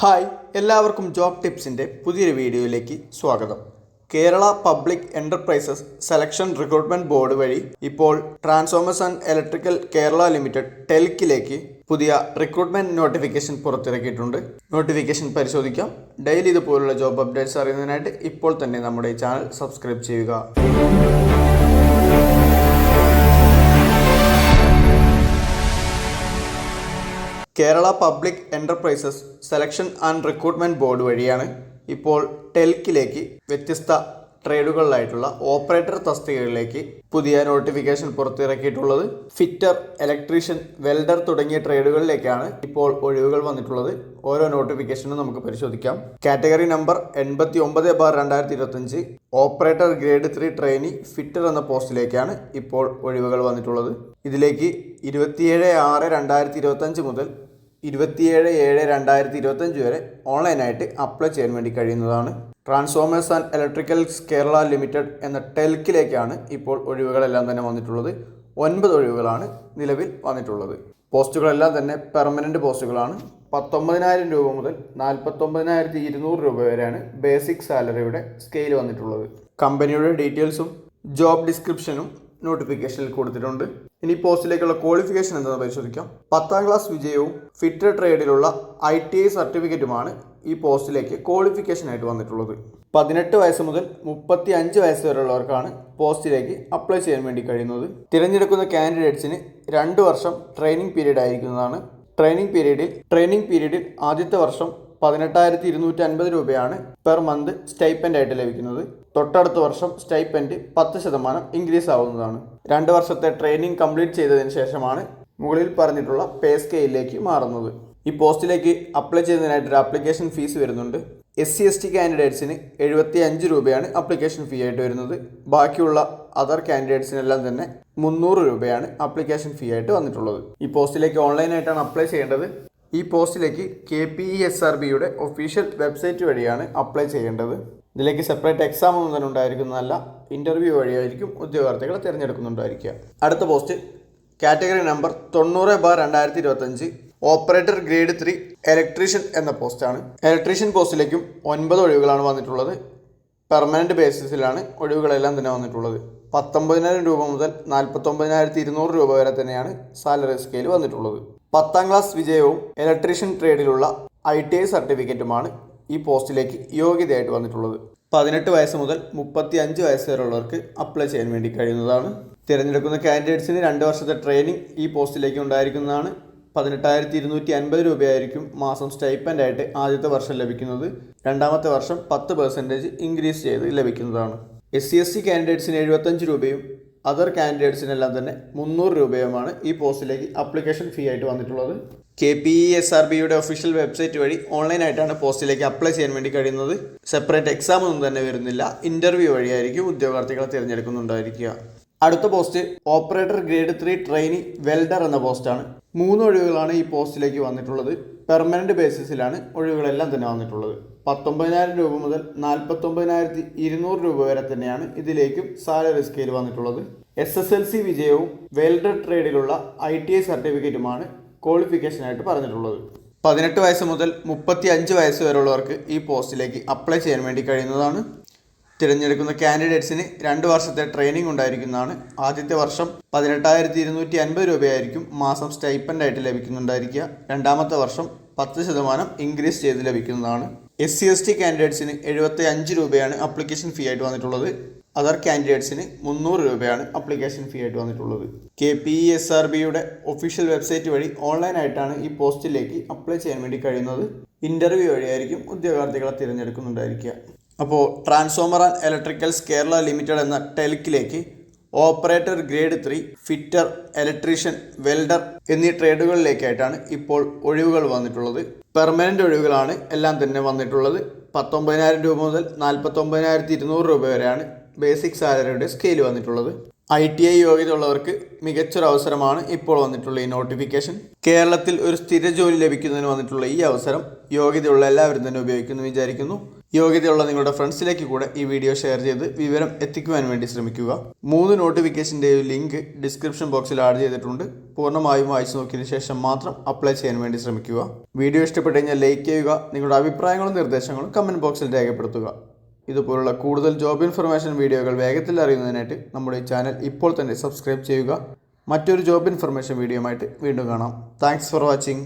Hi എല്ലാവർക്കും job ടിപ്സിന്റെ പുതിയൊരു വീഡിയോയിലേക്ക് സ്വാഗതം. Kerala public enterprises selection recruitment board വഴി ഇപ്പോൾ transformers and electrical Kerala limited ടെൽക്കിലേക്ക് പുതിയ റിക്രൂട്ട്മെന്റ് നോട്ടിഫിക്കേഷൻ പുറത്തിറക്കിയിട്ടുണ്ട്. നോട്ടിഫിക്കേഷൻ പരിശോധിക്കാം. ഡെയിലി ഇതുപോലുള്ള ജോബ് അപ്ഡേറ്റ്സ് അറിയുന്നതിനായിട്ട് ഇപ്പോൾ തന്നെ നമ്മുടെ ചാനൽ സബ്സ്ക്രൈബ് ചെയ്യുക. Kerala public enterprises selection and recruitment board വഴിയാണ് ഇപ്പോൾ ടെൽക്കിലേക്ക് വ്യത്യസ്ത ട്രേഡുകളിലായിട്ടുള്ള ഓപ്പറേറ്റർ തസ്തികകളിലേക്ക് പുതിയ നോട്ടിഫിക്കേഷൻ പുറത്തിറക്കിയിട്ടുള്ളത്. ഫിറ്റർ ഇലക്ട്രീഷ്യൻ വെൽഡർ തുടങ്ങിയ ട്രേഡുകളിലേക്കാണ് ഇപ്പോൾ ഒഴിവുകൾ വന്നിട്ടുള്ളത്. ഓരോ നോട്ടിഫിക്കേഷനും നമുക്ക് പരിശോധിക്കാം. കാറ്റഗറി നമ്പർ എൺപത്തി ഒമ്പത് ബാർ രണ്ടായിരത്തി ഇരുപത്തഞ്ച് operator grade three trainee fitter എന്ന പോസ്റ്റിലേക്കാണ് ഇപ്പോൾ ഒഴിവുകൾ വന്നിട്ടുള്ളത്. ഇതിലേക്ക് ഇരുപത്തിയേഴ് ആറ് രണ്ടായിരത്തി ഇരുപത്തഞ്ച് മുതൽ ഇരുപത്തിയേഴ് ഏഴ് രണ്ടായിരത്തി ഇരുപത്തഞ്ച് വരെ ഓൺലൈനായിട്ട് അപ്ലൈ ചെയ്യാൻ വേണ്ടി കഴിയുന്നതാണ്. Transformers and electricals Kerala limited എന്ന ടെൽക്കിലേക്കാണ് ഇപ്പോൾ ഒഴിവുകളെല്ലാം തന്നെ വന്നിട്ടുള്ളത്. ഒൻപത് ഒഴിവുകളാണ് നിലവിൽ വന്നിട്ടുള്ളത്. പോസ്റ്റുകളെല്ലാം തന്നെ പെർമനന്റ് പോസ്റ്റുകളാണ്. പത്തൊമ്പതിനായിരം രൂപ മുതൽ നാൽപ്പത്തൊമ്പതിനായിരത്തി ഇരുന്നൂറ് രൂപ വരെയാണ് ബേസിക് സാലറിയുടെ സ്കെയിൽ വന്നിട്ടുള്ളത്. കമ്പനിയുടെ ഡീറ്റെയിൽസും ജോബ് ഡിസ്ക്രിപ്ഷനും നോട്ടിഫിക്കേഷനിൽ കൊടുത്തിട്ടുണ്ട്. ഇനി പോസ്റ്റിലേക്കുള്ള ക്വാളിഫിക്കേഷൻ എന്താണെന്ന് പരിശോധിക്കാം. പത്താം ക്ലാസ് വിജയവും ഫിറ്റർ ട്രേഡിലുള്ള ഐ ടി ഐ സർട്ടിഫിക്കറ്റുമാണ് ഈ പോസ്റ്റിലേക്ക് ക്വാളിഫിക്കേഷനായിട്ട് വന്നിട്ടുള്ളത്. പതിനെട്ട് വയസ്സ് മുതൽ മുപ്പത്തി അഞ്ച് വയസ്സ് വരെയുള്ളവർക്കാണ് പോസ്റ്റിലേക്ക് അപ്ലൈ ചെയ്യാൻ വേണ്ടി കഴിയുന്നത്. തിരഞ്ഞെടുക്കുന്ന കാൻഡിഡേറ്റ്സിന് രണ്ട് വർഷം ട്രെയിനിങ് പീരീഡ് ആയിരിക്കുന്നതാണ്. ട്രെയിനിങ് പീരീഡിൽ ട്രെയിനിങ് പീരീഡിൽ ആദ്യത്തെ വർഷം പതിനെട്ടായിരത്തി ഇരുന്നൂറ്റി അൻപത് രൂപയാണ് പെർ മന്ത് സ്റ്റൈപ്പൻഡ് ആയിട്ട് ലഭിക്കുന്നത്. തൊട്ടടുത്ത വർഷം സ്റ്റൈപ്പൻഡ് പത്ത് ശതമാനം ഇൻക്രീസ് ആവുന്നതാണ്. രണ്ട് വർഷത്തെ ട്രെയിനിങ് കംപ്ലീറ്റ് ചെയ്തതിന് ശേഷമാണ് മുകളിൽ പറഞ്ഞിട്ടുള്ള പേ സ്കെയിലേക്ക് മാറുന്നത്. ഈ പോസ്റ്റിലേക്ക് അപ്ലൈ ചെയ്യുന്നതിനായിട്ട് ഒരു അപ്ലിക്കേഷൻ ഫീസ് വരുന്നുണ്ട്. എസ് സി എസ് ടി കാൻഡിഡേറ്റ്സിന് എഴുപത്തി അഞ്ച് രൂപയാണ് അപ്ലിക്കേഷൻ ഫീ ആയിട്ട് വരുന്നത്. ബാക്കിയുള്ള അതർ കാൻഡിഡേറ്റ്സിനെല്ലാം തന്നെ മുന്നൂറ് രൂപയാണ് അപ്ലിക്കേഷൻ ഫീ ആയിട്ട് വന്നിട്ടുള്ളത്. ഈ പോസ്റ്റിലേക്ക് ഓൺലൈനായിട്ടാണ് അപ്ലൈ ചെയ്യേണ്ടത്. ഈ പോസ്റ്റിലേക്ക് K P E S R ബിയുടെ ഒഫീഷ്യൽ വെബ്സൈറ്റ് വഴിയാണ് അപ്ലൈ ചെയ്യേണ്ടത്. ഇതിലേക്ക് സെപ്പറേറ്റ് എക്സാം ഒന്നും തന്നെ ഉണ്ടായിരിക്കുന്നതല്ല ഇന്റർവ്യൂ വഴിയായിരിക്കും ഉദ്യോഗാർത്ഥികളെ തിരഞ്ഞെടുക്കുന്നുണ്ടായിരിക്കുക. അടുത്ത പോസ്റ്റ് കാറ്റഗറി നമ്പർ തൊണ്ണൂറ് ബാർ രണ്ടായിരത്തി ഇരുപത്തഞ്ച് ഓപ്പറേറ്റർ ഗ്രേഡ് ത്രീ ഇലക്ട്രീഷ്യൻ എന്ന പോസ്റ്റാണ്. ഇലക്ട്രീഷ്യൻ പോസ്റ്റിലേക്കും ഒൻപത് ഒഴിവുകളാണ് വന്നിട്ടുള്ളത്. പെർമനന്റ് ബേസിസിലാണ് ഒഴിവുകളെല്ലാം തന്നെ വന്നിട്ടുള്ളത്. പത്തൊമ്പതിനായിരം രൂപ മുതൽ നാൽപ്പത്തൊമ്പതിനായിരത്തി ഇരുന്നൂറ് രൂപ വരെ തന്നെയാണ് സാലറി സ്കെയിൽ വന്നിട്ടുള്ളത്. പത്താം ക്ലാസ് വിജയവും ഇലക്ട്രീഷ്യൻ ട്രേഡിലുള്ള ഐ ടി ഐ സർട്ടിഫിക്കറ്റുമാണ് ഈ പോസ്റ്റിലേക്ക് യോഗ്യതയായിട്ട് വന്നിട്ടുള്ളത്. പതിനെട്ട് വയസ്സ് മുതൽ മുപ്പത്തി അഞ്ച് വയസ്സ് വരെയുള്ളവർക്ക് അപ്ലൈ ചെയ്യാൻ വേണ്ടി കഴിയുന്നതാണ്. തിരഞ്ഞെടുക്കുന്ന കാൻഡിഡേറ്റ്സിന് രണ്ട് വർഷത്തെ ട്രെയിനിങ് ഈ പോസ്റ്റിലേക്ക് ഉണ്ടായിരിക്കുന്നതാണ്. പതിനെട്ടായിരത്തി ഇരുന്നൂറ്റി അൻപത് രൂപയായിരിക്കും മാസം സ്റ്റൈപ്പന്റ് ആയിട്ട് ആദ്യത്തെ വർഷം ലഭിക്കുന്നത്. രണ്ടാമത്തെ വർഷം പത്ത് പെർസെന്റേജ് ഇൻക്രീസ് ചെയ്ത് ലഭിക്കുന്നതാണ്. എസ് സി എസ് സി കാൻഡിഡേറ്റ്സിന് എഴുപത്തഞ്ച് രൂപയും അതർ കാൻഡിഡേറ്റ്സിനെല്ലാം തന്നെ മുന്നൂറ് രൂപയുമാണ് ഈ പോസ്റ്റിലേക്ക് അപ്ലിക്കേഷൻ ഫീ ആയിട്ട് വന്നിട്ടുള്ളത്. K P E S R ബിയുടെ ഒഫീഷ്യൽ വെബ്സൈറ്റ് വഴി ഓൺലൈനായിട്ടാണ് പോസ്റ്റിലേക്ക് അപ്ലൈ ചെയ്യാൻ വേണ്ടി കഴിയുന്നത്. സെപ്പറേറ്റ് എക്സാം ഒന്നും തന്നെ വരുന്നില്ല. ഇന്റർവ്യൂ വഴിയായിരിക്കും ഉദ്യോഗാർത്ഥികളെ തിരഞ്ഞെടുക്കുന്നുണ്ടായിരിക്കുക. അടുത്ത post operator grade three trainee welder എന്ന പോസ്റ്റാണ്. മൂന്ന് ഒഴിവുകളാണ് ഈ പോസ്റ്റിലേക്ക് വന്നിട്ടുള്ളത്. പെർമനന്റ് ബേസിസിലാണ് ഒഴിവുകളെല്ലാം തന്നെ വന്നിട്ടുള്ളത്. പത്തൊമ്പതിനായിരം രൂപ മുതൽ നാൽപ്പത്തൊമ്പതിനായിരത്തി ഇരുന്നൂറ് രൂപ വരെ തന്നെയാണ് ഇതിലേക്കും സാലറി സ്കെയിൽ വന്നിട്ടുള്ളത്. എസ് എസ് എൽ സി വിജയവും വെൽഡർ ട്രേഡിലുള്ള ഐ ടി ഐ സർട്ടിഫിക്കറ്റുമാണ് ക്വാളിഫിക്കേഷനായിട്ട് പറഞ്ഞിട്ടുള്ളത്. പതിനെട്ട് വയസ്സ് മുതൽ മുപ്പത്തി അഞ്ച് വയസ്സ് വരെയുള്ളവർക്ക് ഈ പോസ്റ്റിലേക്ക് അപ്ലൈ ചെയ്യാൻ വേണ്ടി കഴിയുന്നതാണ്. തിരഞ്ഞെടുക്കുന്ന കാൻഡിഡേറ്റ്സിന് രണ്ട് വർഷത്തെ ട്രെയിനിങ് ഉണ്ടായിരിക്കുന്നതാണ്. ആദ്യത്തെ വർഷം പതിനെട്ടായിരത്തി ഇരുന്നൂറ്റി അൻപത് രൂപയായിരിക്കും മാസം സ്റ്റൈപ്പൻഡായിട്ട് ലഭിക്കുന്നുണ്ടായിരിക്കുക. രണ്ടാമത്തെ വർഷം പത്ത് ശതമാനം ഇൻക്രീസ് ചെയ്ത് ലഭിക്കുന്നതാണ്. എസ് സി എസ് ടി കാൻഡിഡേറ്റ്സിന് എഴുപത്തി അഞ്ച് രൂപയാണ് അപ്ലിക്കേഷൻ ഫീ ആയിട്ട് വന്നിട്ടുള്ളത്. അതർ കാൻഡിഡേറ്റ്സിന് മുന്നൂറ് രൂപയാണ് അപ്ലിക്കേഷൻ ഫീ ആയിട്ട് വന്നിട്ടുള്ളത്. K P E S R ബിയുടെ ഒഫീഷ്യൽ വെബ്സൈറ്റ് വഴി ഓൺലൈനായിട്ടാണ് ഈ പോസ്റ്റിലേക്ക് അപ്ലൈ ചെയ്യാൻ വേണ്ടി കഴിയുന്നത്. ഇന്റർവ്യൂ വഴിയായിരിക്കും ഉദ്യോഗാർത്ഥികളെ തിരഞ്ഞെടുക്കുന്നുണ്ടായിരിക്കുക. അപ്പോൾ transformer and electricals Kerala limited എന്ന ടെലിക്കിലേക്ക് operator grade three fitter electrician welder എന്നീ ട്രേഡുകളിലേക്കായിട്ടാണ് ഇപ്പോൾ ഒഴിവുകൾ വന്നിട്ടുള്ളത്. പെർമനന്റ് ഒഴിവുകളാണ് എല്ലാം തന്നെ വന്നിട്ടുള്ളത്. പത്തൊമ്പതിനായിരം രൂപ മുതൽ നാൽപ്പത്തൊമ്പതിനായിരത്തി ഇരുന്നൂറ് രൂപ വരെയാണ് ബേസിക് സാലറിയുടെ സ്കെയിൽ വന്നിട്ടുള്ളത്. ഐ ടി ഐ യോഗ്യതയുള്ളവർക്ക് മികച്ചൊരു അവസരമാണ് ഇപ്പോൾ വന്നിട്ടുള്ള ഈ നോട്ടിഫിക്കേഷൻ. കേരളത്തിൽ ഒരു സ്ഥിര ജോലി ലഭിക്കുന്നതിന് വന്നിട്ടുള്ള ഈ അവസരം യോഗ്യതയുള്ള എല്ലാവരും തന്നെ ഉപയോഗിക്കുമെന്ന് വിചാരിക്കുന്നു. യോഗ്യതയുള്ള നിങ്ങളുടെ ഫ്രണ്ട്സിലേക്ക് കൂടെ ഈ വീഡിയോ ഷെയർ ചെയ്ത് വിവരം എത്തിക്കുവാൻ വേണ്ടി ശ്രമിക്കുക. മൂന്ന് നോട്ടിഫിക്കേഷന്റെയും ലിങ്ക് ഡിസ്ക്രിപ്ഷൻ ബോക്സിൽ ആഡ് ചെയ്തിട്ടുണ്ട്. പൂർണമായും വായിച്ചു നോക്കിയതിന് ശേഷം മാത്രം അപ്ലൈ ചെയ്യാൻ വേണ്ടി ശ്രമിക്കുക. വീഡിയോ ഇഷ്ടപ്പെട്ടു കഴിഞ്ഞാൽ ലൈക്ക് ചെയ്യുക നിങ്ങളുടെ അഭിപ്രായങ്ങളും നിർദ്ദേശങ്ങളും കമന്റ് ബോക്സിൽ രേഖപ്പെടുത്തുക. ഇതുപോലുള്ള കൂടുതൽ ജോബ് ഇൻഫർമേഷൻ വീഡിയോകൾ വേഗത്തിൽ അറിയുന്നതിനായിട്ട് നമ്മുടെ ചാനൽ ഇപ്പോൾ തന്നെ സബ്സ്ക്രൈബ് ചെയ്യുക. മറ്റൊരു ജോബ് ഇൻഫർമേഷൻ വീഡിയോയുമായിട്ട് വീണ്ടും കാണാം. Thanks for watching.